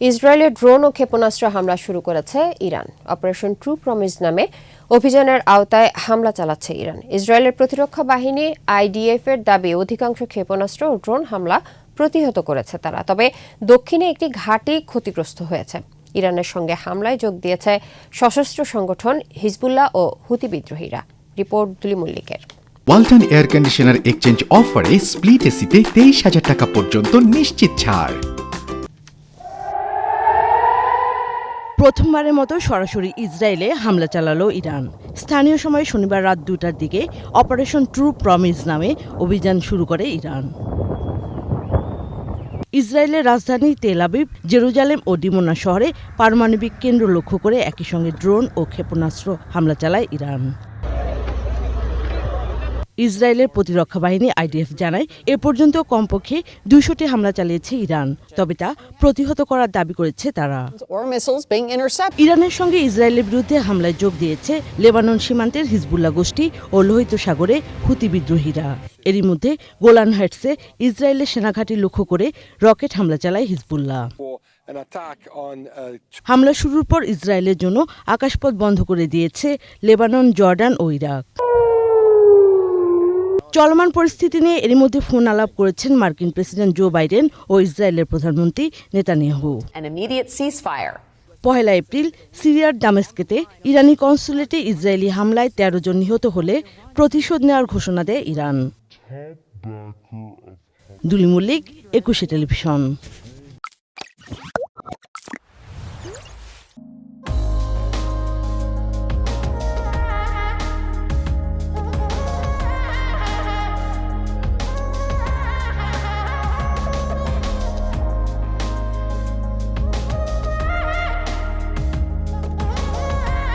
ইসরায়েলের ড্রোন ও ক্ষেপণাস্ত্র হামলা শুরু করেছে ইরান। অপারেশন ট্রু প্রমিস নামে অভিযানের আওতায় হামলা চালাচ্ছে ইরান। ইসরায়েলের প্রতিরক্ষা বাহিনী আইডিএফ এর দাবি, অধিকাংশ ক্ষেপণাস্ত্র ও ড্রোন হামলা প্রতিহত করেছে তারা, তবে দক্ষিণে একটি ঘাঁটি ক্ষতিগ্রস্ত হয়েছে। ইরানের সঙ্গে হামলায় যোগ দিয়েছে সশস্ত্র সংগঠন হিজবুল্লাহ ও হুতি বিদ্রোহীরা। রিপোর্ট দুলি মল্লিকের। ওয়ালটন এয়ার কন্ডিশনার এক্সচেঞ্জ অফারে স্প্লিট এসিতে তেইশ হাজার টাকা পর্যন্ত নিশ্চিত ছাড়। প্রথমবারের মতো সরাসরি ইসরায়েলে হামলা চালালো ইরান। স্থানীয় সময় শনিবার রাত দুটার দিকে অপারেশন ট্রু প্রমিস নামে অভিযান শুরু করে ইরান। ইসরায়েলের রাজধানী তেল আবিব, জেরুজালেম ও ডিমোনা শহরে পারমাণবিক কেন্দ্র লক্ষ্য করে একই সঙ্গে ড্রোন ও ক্ষেপণাস্ত্র হামলা চালায় ইরান। ইসরায়েলের প্রতিরক্ষা বাহিনী আইডিএফ জানায় এ পর্যন্ত কমপক্ষে দুশোটি হামলা চালিয়েছে ইরান তবে তা প্রতিহত করার দাবি করেছে তারা. ইরানের সঙ্গে ইসরায়েলের বিরুদ্ধে হামলায় যোগ দিয়েছে লেবানন সীমান্তের হিজবুল্লাহ গোষ্ঠী ও লোহিত সাগরে হুতি বিদ্রোহীরা। এরই মধ্যে গোলান হাইটসে ইসরায়েলের সেনাঘাঁটি লক্ষ্য করে রকেট হামলা চালায় হিজবুল্লাহ। Uh, হামলা শুরুর পর ইসরায়েলের জন্য আকাশপথ বন্ধ করে দিয়েছে লেবানন জর্ডান ও ইরাক। চলমান পরিস্থিতি নিয়ে এর মধ্যে ফোন আলাপ করেছেন মার্কিন প্রেসিডেন্ট জো বাইডেন ও ইসরায়েলের প্রধানমন্ত্রী নেতানিয়াহু। পহেলা এপ্রিল সিরিয়ার ডামেস্কেতে ইরানি কনসুলেটে ইসরায়েলি হামলায় তেরো জন নিহত হলে প্রতিশোধ নেওয়ার ঘোষণা দেয় ইরান। দুলি মল্লিক একুশে টেলিভিশন।